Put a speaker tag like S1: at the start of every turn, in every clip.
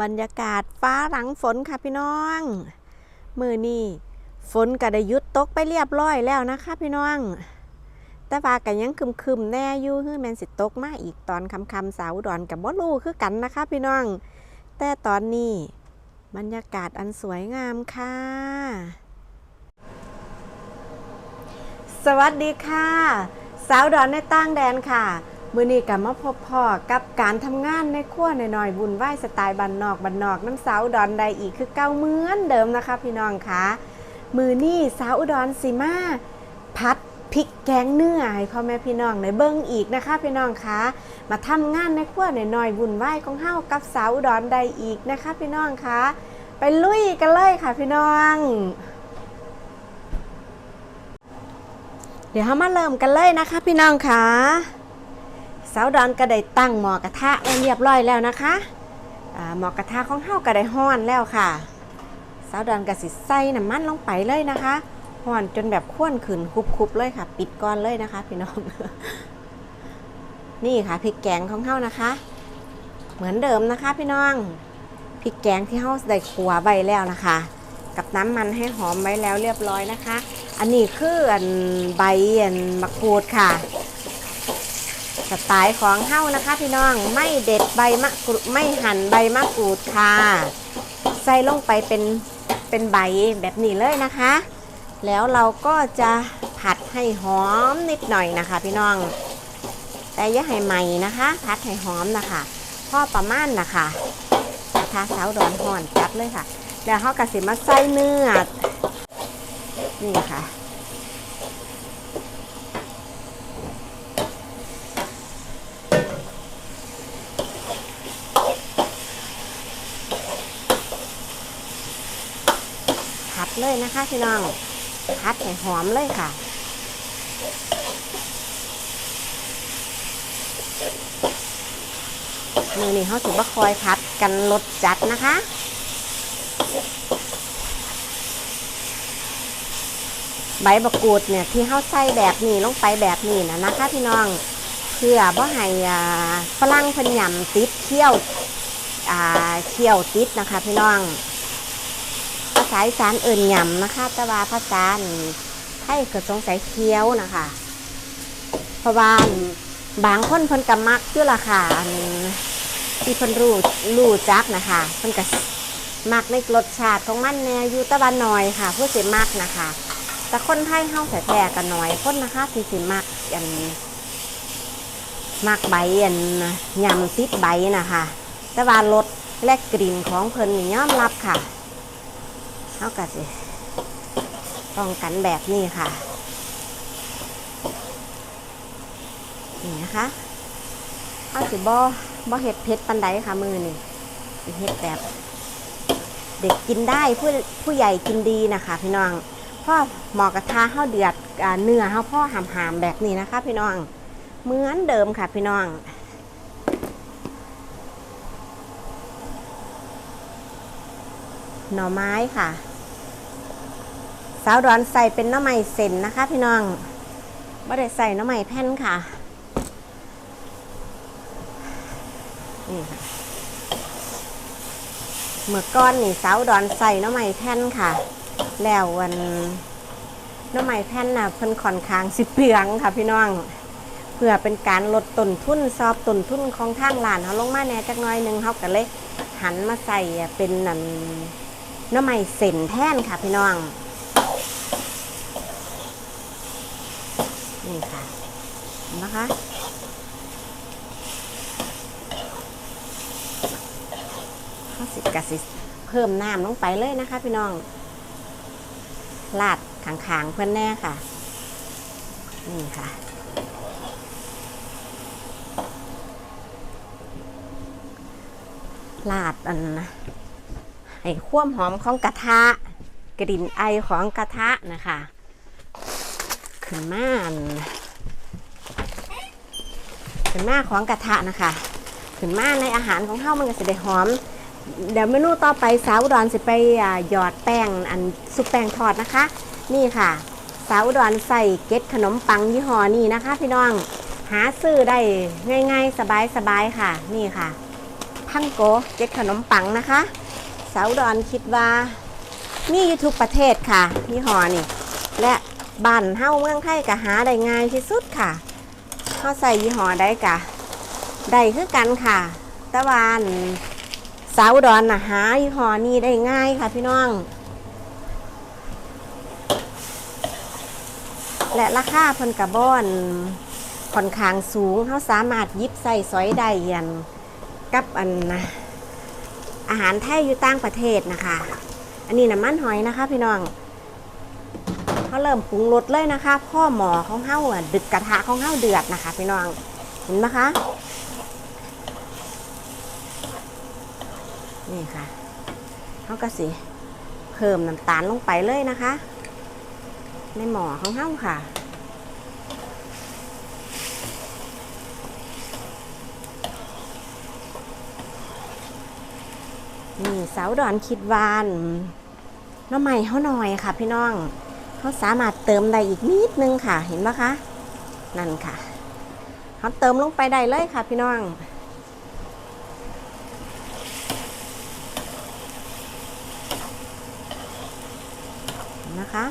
S1: บรรยากาศฟ้าหลังฝนค่ะพี่น้อง มือนี่ฝนก็ได้ยุดตกไปเรียบร้อยแล้วนะคะพี่น้อง แต่ว่ากันยังคึมๆแน่อยู่คือแมนสิตกมาอีกตอนคำคำสาวดอนกับบ่รู้คือกันนะคะพี่น้อง แต่ตอนนี้ บรรยากาศอันสวยงามค่ะ สวัสดีค่ะ สาวดอนในต่างแดนค่ะ มือนี้กับมาพบพ่อกับการทำงานในครัวหน่อยๆบุญไหว้สไตล์บันนอกบันนอกน้ำสาวดอนใดอีกคือเก้าเหมือนเดิมนะคะ พี่น้องคะมือนี่สาวอุดรสิมาพัดพริกแกงเนื้อให้พ่อแม่พี่น้องในเบิ้งอีกนะคะ พี่น้องคะมาทำงานในครัวหน่อยๆบุญไหว้ของเฮากับสาวอุดรใดอีกนะคะ พี่น้องคะไปลุยกันเลยค่ะพี่น้องเดี๋ยวเรามาเริ่มกันเลยนะคะ พี่น้องค่ะ สาวดอนก็ได้ตั้งหมอกระทะไว้เรียบร้อยแล้วนะคะหมอกระทะของเฮาก็ได้ห้อนแล้วค่ะ สาวดอนก็สิใส่น้ำมันลงไปเลยนะคะห้อนจนแบบข้วนขึ้นคุบๆเลยค่ะ ปิดก่อนเลยนะคะ พี่น้อง นี่ค่ะพริกแกงของเฮานะคะ เหมือนเดิมนะคะ พี่น้องพริกแกงที่เฮาได้ขัวไว้แล้วนะคะ กับน้ำมันให้หอมไว้แล้วเรียบร้อยนะคะ อันนี้คืออันใบอันมะกรูดค่ะ ไตล์ของเฮ้านะคะ พี่น้องไม่เด็ดใบมะกรูดไม่หั่นใบมะกรูดค่ะ ใส่ลงไปเป็นเป็นใบแบบนี้เลยนะคะ แล้วเราก็จะผัดให้หอมนิดหน่อยนะคะ พี่น้อง แต่อย่าให้ใหม่นะคะ ผัดให้หอมนะคะพ่อประมาณนะคะกระทะเสาดอนห่อนจัดเลยค่ะ แล้วเขากระสิมาใส่เนื้อนี่ค่ะ เลยนะคะพี่น้องผัดให้หอมเลยค่ะมือนี้เขาถือว่าคอยผัดกันรสจัดนะคะใบมะกูดเนี่ยที่เขาใส่แบบนี้ลงไปแบบนี้นะนะคะพี่น้องเพื่อบ่ให้ฝรั่งพิ่นหย่ำติดเคี่ยวเคี่ยวติดนะคะพี่น้อง ษาอีสานเอิ่นหย่ำนะคะ แต่ว่าภาษาไทยก็สงสัยเคี้ยวนะคะเพราะว่าบางคนเพิ่นก็มักอยู่ล่ะค่ะที่เพิ่นรู้รู้จักนะคะเพิ่นก็มักในรสชาติของมันแน่อยู่แตะวันหน่อยค่ะเพื่อสิมักนะคะ แต่คนไทยเฮาแท้ๆกันหน่อยคนนะคะที่สิมักอันมักใบอันยำติดใบนะคะ แต่ว่ารสและกลิ่นของเพิ่นนี่ยอมรับค่ะ เฮาก็สิป้องกันแบบนี้ค่ะ นี่นะคะเฮาสิบ่บ่เฮ็ดเผ็ดปานใดค่ะมือนี่เฮ็ดแบบ เด็กกินได้ผู้ผู้ใหญ่กินดีนะคะพี่น้องพ่อหมอกระทะข้าวเดือดอเนื้อข้าวพ่อหามหามแบบนี้นะคะ พี่น้องเหมือนเดิมค่ะพี่น้องหน่อไม้ค่ะ สาวดอนใส่เป็นหน่อไม้เส้นนะคะ พี่น้องไม่ได้ใส่น่อไม้แผ่นค่ะนี่ค่ะเมื่อก้อนนี่สาวดอนใส่น้ำไม้แผ่นค่ะ แล้ววันน้ำไม้แผ่นน่ะเพิ่นค่อนข้างสิเปลืองค่ะ พี่น้องเพื่อเป็นการลดต้นทุนซอบต้นทุนของทางร้านเขาลงมาแน่จักหน้อยหนึงเขาก็เลยหันมาใส่เป็นนั่นหน้ำไม้เส้นแท่นค่ะพี่น้อง นี่ค่ะนะคะข้าวสิกะสิเพิ่มน้ำลงไปเลยนะคะ พี่น้องลาดขางๆเพื่อนแน่ค่ะ นี่ค่ะลาดอันนะให้ความหอมของกระทะ กลิ่นไอของกระทะนะคะ ขึ้นมานขึ้นมาของกระทะนะคะขึ้นมาในอาหารของเฮามันก็จะได้หอม เดี๋ยวเมนูต่อไปสาวอุดรสิไปหยอดแป้งอันซุปแป้งทอดนะคะ นี่ค่ะ สาวอุดรใส่เกล็ดขนมปังยี่ห้อนี้นะคะ พี่น้องหาซื้อได้ง่ายๆ สบายๆค่ะ นี่ค่ะพังโกเก็ดขนมปังนะคะ สาวอุดอนคิดว่ามีอยู่ทุกประเทศค่ะยี่ห้อนี่และ บ้านเฮ้าเมืองไทยก็หาได้ง่ายที่สุดค่ะเขาใส่ยี่ห้อได้กะได้คือกันค่ะต่ว่าอันสาวดอนนะหายี่ห้อนี้ได้ง่ายค่ะพี่น้อง และราคาพิ่นกระบอนค่อนข้างสูงเขาสามารถยิบใส่สอยได้ยันกับอันนะอาหารไทยอยู่ต่างประเทศนะคะ อันนี้น้ำมันหอยนะคะพี่น้อง เขาเริ่มปรุงรสเลยนะคะ พ่อหมอของเฮาดึกกระทะของเฮาเดือดนะคะพี่น้องเห็นไหมคะนี่ค่ะเขาก็สิเพิ่มน้ำตาลลงไปเลยนะคะ ในหมอของเฮาค่ะนี่สาวดอนคิดวานน้ำใหม่เขาหน่อยค่ะพี่น้อง เขาสามารถเติมได้อีกนิดนึงค่ะ เห็นไหมคะ นั่นค่ะเขาเติมลงไปได้เลยค่ะพี่น้องนะคะ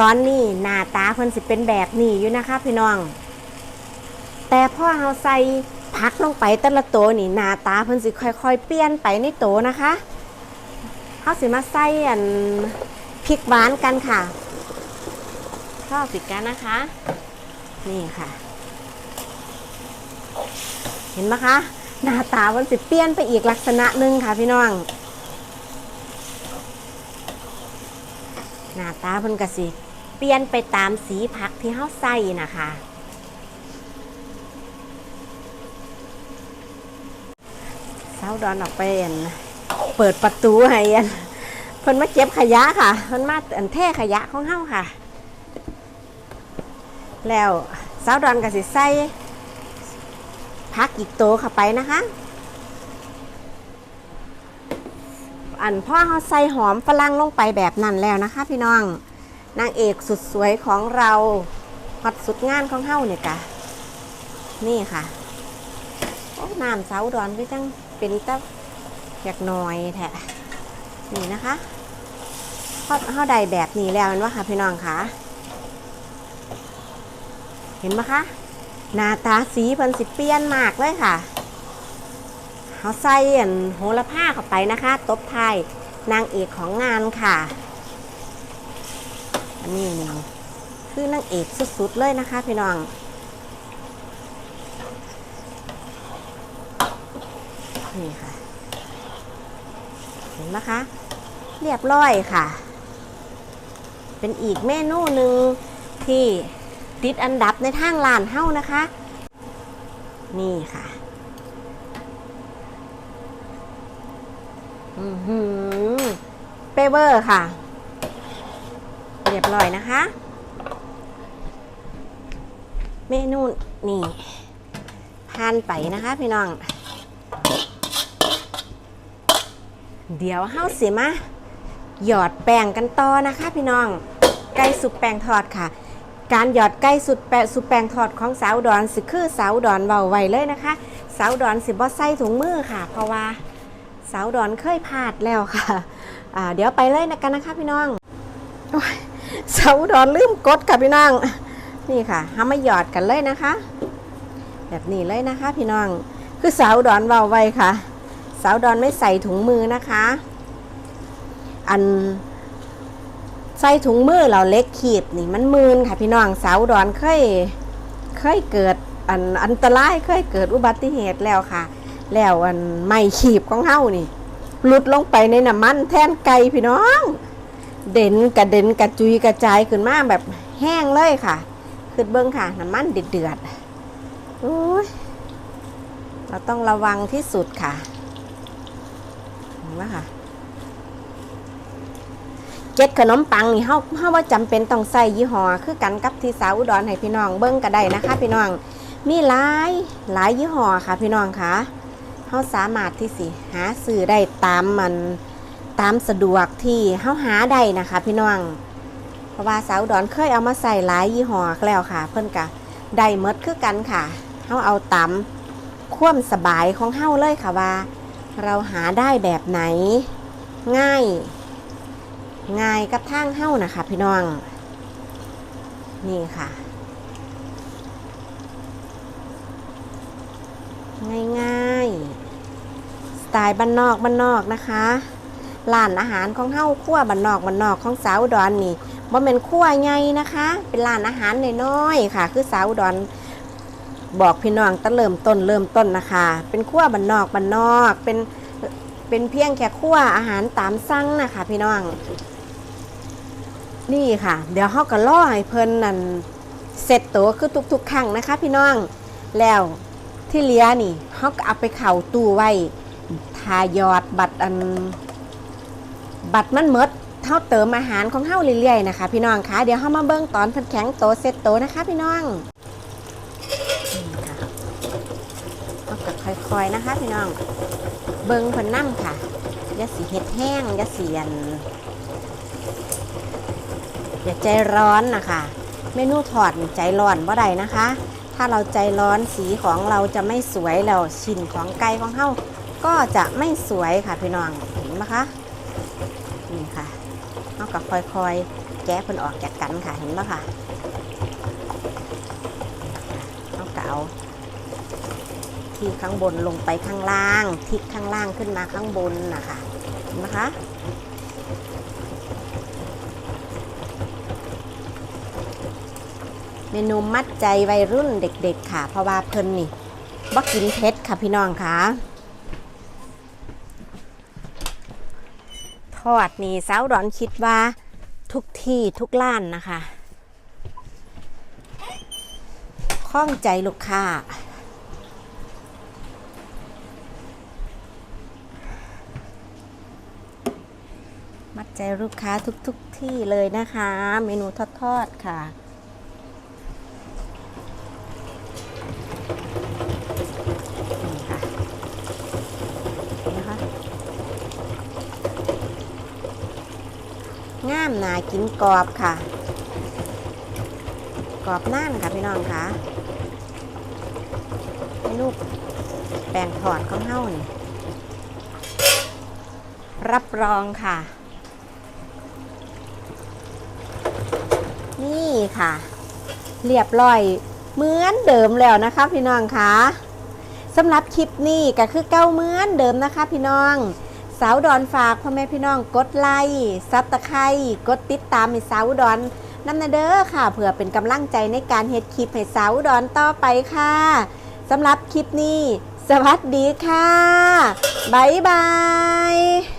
S1: ตอนนี้หน้าตาเพิ่นสิเป็นแบบนี้อยู่นะคะพี่น้อง แต่พอเราใส่พักลงไปแต่ละโตนี่หน้าตาเพิ่นสิค่อยๆ เปลี่ยนไปในโตนะคะ เขาสิมาใส่อันพริกหวานกันค่ะชอบสิกันนะคะ นี่ค่ะ เห็นไหมคะ หน้าตามันสิเปลี่ยนไปอีกลักษณะหนึ่งค่ะพี่น้อง หน้าตาเพิ่นก็สิเปลี่ยนไปตามสีผักที่เฮาใส่นะคะเ้าดอนออกไปอั่น เปิดประตูให้อันเพิ่นมาเก็บขยะค่ะเพิ่นมาอันเทขยะของเฮาค่ะ แล้วเช้าดอนก็สิใส่ผักอีกโตเข้าไปนะคะ อันพ่อเขาใส่หอมฝรั่งลงไปแบบนั้นแล้วนะคะ พี่น้องนางเอกสุดสวยของเราฮอตสุดงานของเฮาเนี่ยกะนี่ค่ะ โอ้น้ำเสาดอนก็จังเป็นตะ อยากน่อยแท้นี่นะคะพอเฮาใดแบบนี้แล้วมันว่าค่ะพี่น้องคะเห็นไหมคะหน้าตาสีเพิ่นสิเปลี่ยนมากเลยค่ะเขาใส่อันโหระพาเข้าไปนะคะ ตบไทยนางเอกของงานค่ะ อันนี้นี่คือนางเอกสุดๆเลยนะคะ พี่น้องนี่ค่ะ นไหมคะ เรียบร้อยค่ะ เป็นอีกเมนูหนึ่งที่ติดอันดับในทางร้านเฮ้านะคะ นี่ค่ะอือหือเปเวอร์ค่ะ เรียบร้อยนะคะ เมนูนี่ผ่านไปนะคะพี่น้อง เดี๋ยวเฮาสิมาหยอดแป้งกันต่อนะคะ พี่น้องไก่สุกแป้งทอดค่ะ การหยอดไก่สุดแปะสุดแป้งทอดของสาวดอนสิคือสาวดอนเบาไวเลยนะคะ สาวดอนสิบ่ใส่ถุงมือค่ะ เพราะว่าสาวดอนเคยพลาดแล้วค่ะอ่าเดี๋ยวไปเลยนะกันนะคะพี่น้องสาวดอนลืมกดค่ะพี่น้องนี่ค่ะห้ามาหยอดกันเลยนะคะ แบบนี้เลยนะคะ พี่น้องคือสาวดอนเบาไวค่ะ สาวดอนไม่ใส่ถุงมือนะคะ อันใส่ถุงมือเราเล็กขีดนี่มันมืนค่ะพี่น้องสาวดอนเคยเคยเกิดอันอันตรายเคยเกิดอุบัติเหตุแล้วค่ะ แล้วอันไม่ขีบของเฮานี่หลุดลงไปในน้ำมันแท่นไก่พี่น้อง เด่นกระเด็นกระจุยกระจายขึ้นมาแบบแห้งเลยค่ะขึ้นเบิ้งค่ะน้ำมันเดือดเดือดอ้ยเราต้องระวังที่สุดค่ะ เห็นไหมค่ะเจ็ดขนมปังนี่เฮาเฮาว่าจำเป็นต้องใส่ยี่ห้อคือกันกับที่สาวอุดรให้พี่น้องเบิ้งก็ได้นะคะ พี่น้องมีหลายหลายยี่ห้อค่ะ พี่น้องค่ะเขาสามารถที่สิหาซื้อได้ตามมันตามสะดวกที่เขาหาได้นะคะ พี่น้องเพราะว่าสาวอุดอนเคยเอามาใส่หลายยี่ห้อแล้วค่ะ เพิ่นกะได้หมดคือกันค่ะเขาเอาตามความสบายของเฮาเลยค่ะว่า เราหาได้แบบไหน ง่าย ง่ายกับทางเฮานะคะพี่น้อง นี่ค่ะ ง่ายๆ สไตล์บ้านนอกบ้านนอกนะคะร้านอาหารของเฮาครัวบ้านนอกบ้านนอกของสาวดอนนี่บ่เป็นครัวใหญ่นะคะ เป็นร้านอาหารน้อยๆค่ะ คือสาวดอน บอกพี่น้องตั้งเริ่มต้นเริ่มต้นนะคะ เป็นครัวบ้านนอกบ้านนอกเป็นเป็นเพียงแค่ครัวอาหารตามสั่งนะคะ พี่น้อง นี่ค่ะ เดี๋ยวเฮาก็ล่อให้เพิ่นนั่นเสร็จตัวคือทุกๆครั้งนะคะ พี่น้องแล้วที่เลี้ยนี่เฮาก็เอาไปเข่าตู้ไว้ทายอดบัตรอัน บัตรมันหมดเท่าเติมอาหารของเฮาเรื่อยๆนะคะ พี่น้องคะเดี๋ยวเฮามาเบิ่งตอนเพิ่นแข็งโตเสร็จโตนะคะ พี่น้องนี่ค่ะเฮาก็ค่ อยนะคะพี่น้อง เบิงเพิ่นนํค่ะยาสิเฮ็ดแห้งยาเสียน อย่าใจร้อนนะคะเมนูถอดใจร้อนบ่ได้นะคะ ถ้าเราใจร้อนสีของเราจะไม่สวยแล้วชิ้นของไก่ของเฮาก็จะไม่สวยค่ะพี่น้องเห็นไหมคะนี่ค่ะเฮากับค่อยๆ แกะเพิ่นออกจากกันค่ะเห็นไหมคะเฮาก็เอา ที่ข้างบนลงไปข้างล่างทิศข้างล่างขึ้นมาข้างบนนะคะเห็นไหมคะเมนูมัดใจวัยรุ่นเด็กๆค่ะ เพราะว่าเพิ่นนี่บ่กินเผ็ดค่ะพี่น้องค่ะทอดนี่สาวดอนคิดว่าทุกที่ทุกร้านนะคะ ข้องใจลูกค้า ใจลูกค้าทุกๆทที่เลยนะคะ เมนูทอดๆค่ะนี่ค่ะนะคะงามหนากินกรอบค่ะ กรอบน่านค่ะพี่น้องค่ะให้ลูกแป้งทอดของเฮ้านี่รับรองค่ะ นี่ค่ะ เรียบร้อยเหมือนเดิมแล้วนะคะพี่น้องค่ะสำหรับคลิปนี้ก็คือเก้าเหมือนเดิมนะคะ พี่น้องสาวดอนฝากพ่อแม่พี่น้องกดไลค์ซับตะไคร้กดติดตามให้สาวดอนน้ำนาเด้อค่ะเพื่อเป็นกำลังใจในการเฮ็ดคลิปให้สาวดอนต่อไปค่ะสำหรับคลิปนี้ สวัสดีค่ะ บ๊ายบาย